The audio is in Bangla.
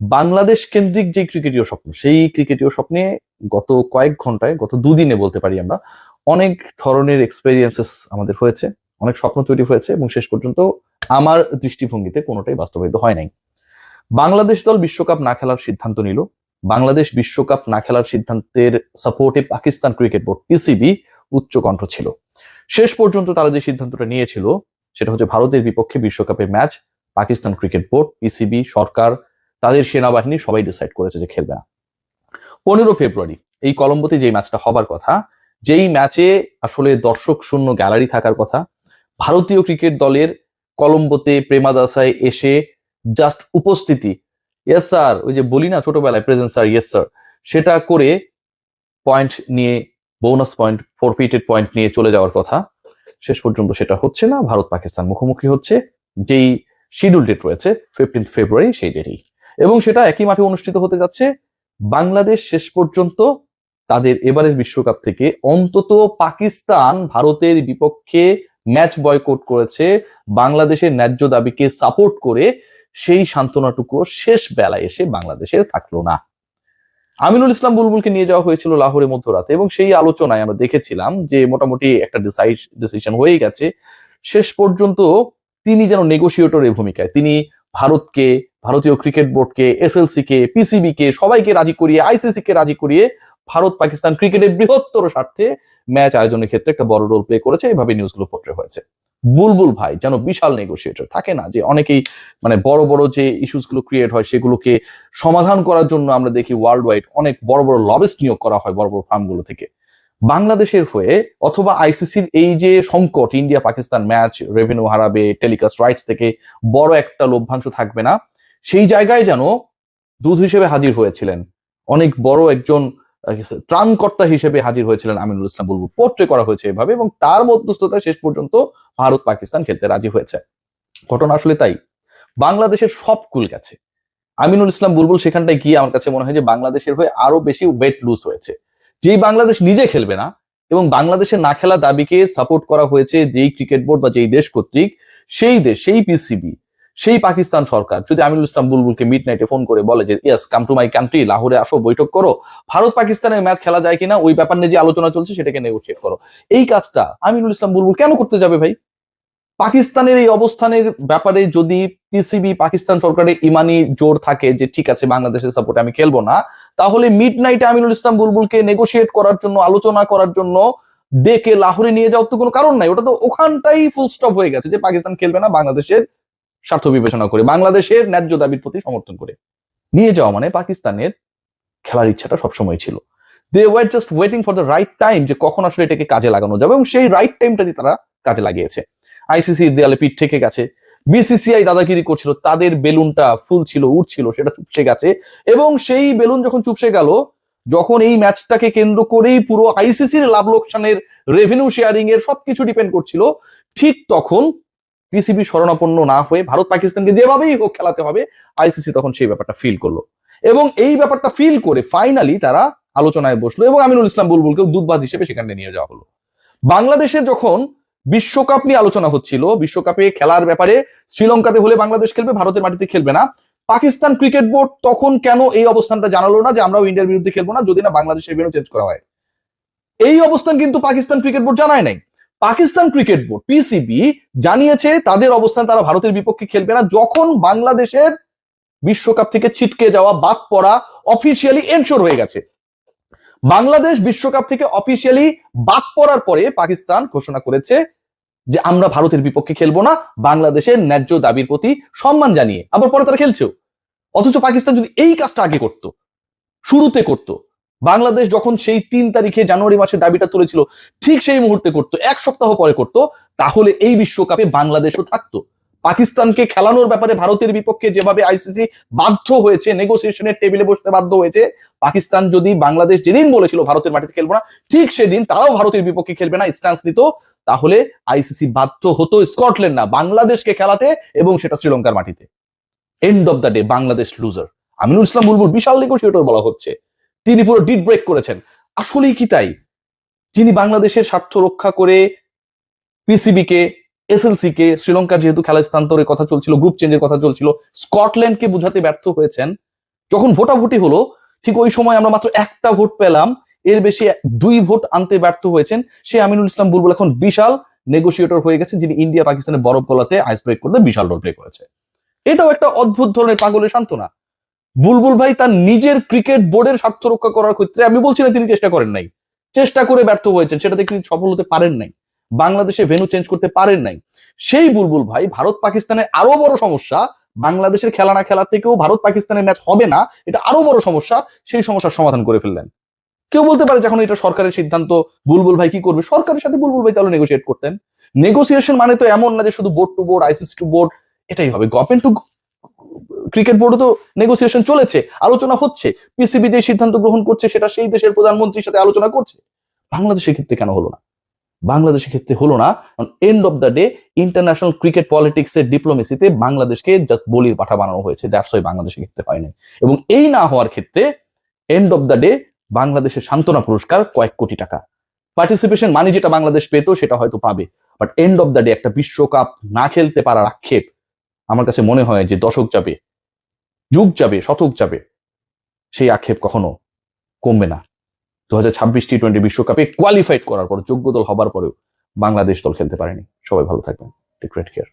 বাংলাদেশ কেন্দ্রিক যে ক্রিকেটীয় স্বপ্ন, সেই ক্রিকেটীয় স্বপ্নে গত কয়েক ঘন্টায়, গত দুদিনে বলতে পারি আমরা, অনেক ধরনের এক্সপেরিয়েন্সেস আমাদের হয়েছে, অনেক স্বপ্ন তৈরি হয়েছে এবং শেষ পর্যন্ত আমার দৃষ্টিভঙ্গিতে কোনোটাই বাস্তবায়িত হয় নাই। বাংলাদেশ দল বিশ্বকাপ না খেলার সিদ্ধান্ত নিল। বাংলাদেশ বিশ্বকাপ না খেলার সিদ্ধান্তের সাপোর্টে পাকিস্তান ক্রিকেট বোর্ড, পিসিবি, উচ্চ কণ্ঠ ছিল। শেষ পর্যন্ত তারা যে সিদ্ধান্তটা নিয়েছিল, সেটা হচ্ছে ভারতের বিপক্ষে বিশ্বকাপের match Pakistan cricket board, PCB, সরকার, তাদের সেনাবাহিনী সবাই ডিসাইড করেছে যে খেলবে না। পনেরো ফেব্রুয়ারি, এই কলম্বোতে যে ম্যাচটা হবার কথা, যেই ম্যাচে আসলে দর্শক শূন্য গ্যালারি থাকার কথা, ভারতীয় ক্রিকেট দলের কলম্বোতে প্রেমাদাসায় এসে জাস্ট উপস্থিতি ইয়েস স্যার ওই যে বলি না ছোটবেলায় প্রেজেন্ট স্যার ইয়েস স্যার সেটা করে পয়েন্ট নিয়ে বোনাস পয়েন্ট ফোরফিটেড পয়েন্ট নিয়ে চলে যাওয়ার কথা। শেষ পর্যন্ত সেটা হচ্ছে না ভারত পাকিস্তান মুখোমুখি হচ্ছে। যেই শিডিউল ডেট রয়েছে ফিফটিন্থ ফেব্রুয়ারি সেই ডেটেই এবং সেটা একই মাঠে অনুষ্ঠিত হতে যাচ্ছে। বাংলাদেশ শেষ পর্যন্ত তাদের এবারের বিশ্বকাপ থেকে অন্তত পাকিস্তান ভারতের বিপক্ষে ম্যাচ বয়কট করেছে। বাংলাদেশের ন্যায্য দাবিকে সাপোর্ট করে সেই সান্ত্বনাটুকু শেষ বেলায় এসে বাংলাদেশের থাকল না। আমিনুল ইসলাম বুলবুলকে নিয়ে যাওয়া হয়েছিল লাহোরে মধ্যরাতে এবং সেই আলোচনায় আমরা দেখেছিলাম যে মোটামুটি একটা ডিসাইড ডিসিশন হয়ে গেছে। শেষ পর্যন্ত তিনি যেন নেগোসিয়েটরের ভূমিকায়। তিনি ভারতকে, ভারতীয় ক্রিকেট বোর্ডকে এসএলসি কে পিসিবি কে সবাইকে রাজি করিয়ে আইসিসি কে রাজি করিয়ে ভারত পাকিস্তান ক্রিকেটের বৃহত্তর স্বার্থে ম্যাচ আয়োজনের ক্ষেত্রে একটা বড় রোল প্লে করেছে। এভাবে নিউজগুলো পত্রে হয়েছে। বুলবুল ভাই যেন বিশাল নেগোসিয়েটর থাকে না যে অনেকেই মানে বড় বড় যে ইস্যুসগুলো ক্রিয়েট হয় সেগুলোকে সমাধান করার জন্য আমরা দেখি ওয়ার্ল্ড ওয়াইড অনেক বড় বড় লবিস্ট নিয়োগ করা হয় বড় বড় ফার্মগুলো থেকে। বাংলাদেশের হয়ে অথবা আইসিসির এই যে সংকট, ইন্ডিয়া, পাকিস্তান ম্যাচ রেভিনিউ হারাবে টেলিকাস্ট রাইটস থেকে বড় একটা লভ্যাংশ থাকবে না, সেই জায়গায় যেন দুধ হিসেবে হাজির হয়েছিলেন। অনেক বড় একজন ত্রাণকর্তা হিসেবে হাজির হয়েছিলেন আমিনুল ইসলাম বুলবুল। পোর্ট্রে করা হয়েছে এভাবে এবং তার মধ্যস্থতায় শেষ পর্যন্ত ভারত, পাকিস্তান খেলতে রাজি হয়েছে। ঘটনা আসলে তাই, বাংলাদেশের সব কুল গেছে। আমিনুল ইসলাম বুলবুল সেখানটায় গিয়ে আমার কাছে মনে হয় যে বাংলাদেশের হয়ে আরও বেশি ওয়েট লুজ হয়েছে। যেই বাংলাদেশ নিজে খেলবে না এবং বাংলাদেশের না খেলা দাবিকে সাপোর্ট করা হয়েছে যেই ক্রিকেট বোর্ড বা যেই দেশ কর্তৃক, সেই দেশ, সেই পিসিবি সেই পাকিস্তান সরকার, যদি আমিনুল ইসলাম বুলবুলকে মিড নাইটে ফোন করে বলে যে ইয়াস কাম টু মাই কান্ট্রি লাহোরে আসো, বৈঠক করো, ভারত পাকিস্তানের ম্যাচ খেলা যায় কিনা, ওই ব্যাপার নিয়ে যে আলোচনা চলছে সেটাকে নেগোসিয়েট করো। এই কাজটা আমিনুল ইসলাম বুলবুল কেন করতে যাবে ভাই? পাকিস্তানের এই অবস্থানের ব্যাপারে যদি পিসিবি পাকিস্তান সরকারের ইমানি জোর থাকে যে, ঠিক আছে, বাংলাদেশের সাপোর্টে আমি খেলব না তাহলে মিড নাইটে আমিনুল ইসলাম বুলবুলকে নেগোসিয়েট করার জন্য, আলোচনা করার জন্য ডেকে লাহোরে নিয়ে যাওয়ার তো কোনো কারণ নাই। ওটা তো ওখানটাই ফুল স্টপ হয়ে গেছে যে পাকিস্তান খেলবে না, বাংলাদেশের স্বার্থ বিবেচনা করে, বাংলাদেশের ন্যায্য দাবির প্রতি সমর্থন করে। নিয়ে যাওয়া মানে পাকিস্তানের খেলার ইচ্ছাটা সবসময় ছিল। They were just waiting for the right time যে কখন আসলে এটাকে কাজে লাগানো যাবে এবং সেই রাইট টাইমটাতে তারা কাজে লাগিয়েছে। আইসিসির দেয়ালে পিঠ থেকে গেছে। বিসিসিআই দাদাগিরি করছিল, তাদের বেলুনটা ফুল ছিল উঠছিল সেটা চুপসে গেছে। এবং সেই বেলুন যখন চুপসে গেল, যখন এই ম্যাচটাকে কেন্দ্র করেই পুরো আইসিসির লাভ লোকসানের রেভিনিউ শেয়ারিং এর সবকিছু ডিপেন্ড করছিল, ঠিক তখন পিসিবি শরণাপন্ন না হয়ে ভারত পাকিস্তানকে যেভাবেই হোক খেলাতে হবে, আইসিসি তখন সেই ব্যাপারটা ফিল করল। এবং এই ব্যাপারটা ফিল করে ফাইনালি তারা আলোচনায় বসল এবং আমিনুল ইসলাম বুলবুলকে দুধবাজ হিসেবে সেখানে নিয়ে যাওয়া হলো। বাংলাদেশের যখন বিশ্বকাপ নিয়ে আলোচনা হচ্ছিল। বিশ্বকাপে খেলার ব্যাপারে শ্রীলঙ্কাতে হলে বাংলাদেশ খেলবে, ভারতের মাটিতে খেলবে না। পাকিস্তান ক্রিকেট বোর্ড তখন কেন এই অবস্থানটা জানালো না যে আমরাও ইন্ডিয়ার বিরুদ্ধে খেলব না, যদি না বাংলাদেশের ভেন্যু চেঞ্জ করা হয়? এই অবস্থান কিন্তু পাকিস্তান ক্রিকেট বোর্ড জানায় নাই। পাকিস্তান ক্রিকেট বোর্ড পিসিবি জানিয়েছে তাদের অবস্থান তারা ভারতের বিপক্ষে খেলবে না যখন বাংলাদেশের বিশ্বকাপ থেকে ছিটকে যাওয়া বাদ পড়া অফিসিয়ালি এনশোর হয়ে গেছে। বাংলাদেশ বিশ্বকাপ থেকে অফিসিয়ালি বাদ পড়ার পরে পাকিস্তান ঘোষণা করেছে যে আমরা ভারতের বিপক্ষে খেলব না, বাংলাদেশের ন্যায্য দাবির প্রতি সম্মান জানিয়ে। আবার পরে তারা খেলছেও। অথচ পাকিস্তান যদি এই কাজটা আগে করত, শুরুতে করত, বাংলাদেশ যখন সেই তিন তারিখে জানুয়ারি মাসে দাবিটা তুলেছিল, ঠিক সেই মুহূর্তে করতো, এক সপ্তাহ পরে করত, তাহলে এই বিশ্বকাপে বাংলাদেশও থাকতো। পাকিস্তানকে খেলানোর ব্যাপারে ভারতের বিপক্ষে যেভাবে আইসিসি বাধ্য হয়েছে নেগোসিয়েশনের টেবিলে বসতে বাধ্য হয়েছে, পাকিস্তান যদি বাংলাদেশ যেদিন বলেছিল ভারতের মাটিতে খেলব না, ঠিক সেদিন তারাও ভারতের বিপক্ষে খেলবে না স্ট্যান্স নিত, তাহলে আইসিসি বাধ্য হতো স্কটল্যান্ড না, বাংলাদেশকে খেলাতে এবং সেটা শ্রীলঙ্কার মাটিতে। End of the day Bangladesh loser Aminul Islam Bulbul, Vishal negotiator বলা হচ্ছে। তিনি পুরো ডিট ব্রেক করেছেন। আসলেই কি তাই? যিনি বাংলাদেশের স্বার্থ রক্ষা করে পিসিবি এসএলসি কে শ্রীলঙ্কার যেহেতু খেলা স্থানান্তরের কথা চলছিল গ্রুপ চেঞ্জের কথা চলছিল স্কটল্যান্ডকে বুঝাতে ব্যর্থ হয়েছেন। যখন ভোটাভুটি হলো, ঠিক ওই সময় আমরা মাত্র একটা ভোট পেলাম, এর বেশি দুই ভোট আনতে ব্যর্থ হয়েছেন সে আমিনুল ইসলাম বুলবুল এখন বিশাল নেগোসিয়েটর হয়ে গেছে যিনি ইন্ডিয়া পাকিস্তানের বরফ গলাতে আইস ব্রেক করতে বিশাল রোল প্লে করেছে। এটাও একটা অদ্ভুত ধরনের পাগলের সান্ত্বনা। বুলবুল ভাই তার নিজের ক্রিকেট বোর্ডের স্বার্থ রক্ষা করার ক্ষেত্রে আমি বলছি না তিনি চেষ্টা করেন নাই। চেষ্টা করে ব্যর্থ হয়েছেন, সেটাতে তিনি সফল হতে পারেন নাই। বাংলাদেশে ভেনু চেঞ্জ করতে পারেন নাই। সেই বুলবুল ভাই ভারত পাকিস্তানের আরও বড় সমস্যা, বাংলাদেশের খেলা না খেলা থেকেও ভারত পাকিস্তানের ম্যাচ হবে না, এটা আরও বড় সমস্যা, সেই সমস্যার সমাধান করে ফেললেন। কেউ বলতে পারে যখন এটা সরকারের সিদ্ধান্ত, বুলবুল ভাই কি করবে? সরকারের সাথে বুলবুল ভাই তাহলে নেগোসিয়েট করতেন। নেগোসিয়েশন মানে তো এমন না যে শুধু board to board ICC to board এটাই হবে। গভর্নমেন্ট টু ক্রিকেট বোর্ডও তো নেগোসিয়েশন চলেছে, আলোচনা হচ্ছে। পিসিবি যে সিদ্ধান্ত গ্রহণ করছে, সেটা সেই দেশের প্রধানমন্ত্রীর সাথে আলোচনা করছে। বাংলাদেশের ক্ষেত্রে কেন হলো না? বাংলাদেশের ক্ষেত্রে হলো না। End of the day international cricket politics এর ডিপ্লোমেসিতে বাংলাদেশকে জাস্ট বলির পাঠা বানানো হয়েছে। দ্যাটস বাংলাদেশের ক্ষেত্রে হয়নি এবং এই না হওয়ার ক্ষেত্রে এন্ড অফ দ্য ডে বাংলাদেশের সান্ত্বনা পুরস্কার কয়েক কোটি টাকা। পার্টিসিপেশন মানি যেটা বাংলাদেশ পেতো, সেটা হয়তো পাবে। But end of the day একটা বিশ্বকাপ না খেলতে পারার আক্ষেপ আমার কাছে মনে হয় যে দশক যাবে, যুগ যাবে, শতক যাবে, সেই আক্ষেপ কখনো কমবে না। দু হাজার ছাব্বিশ টি টোয়েন্টি বিশ্বকাপে কোয়ালিফাইড করার পর যোগ্য দল হবার পরেও বাংলাদেশ দল খেলতে পারেনি। সবাই ভালো থাকবেন। Take care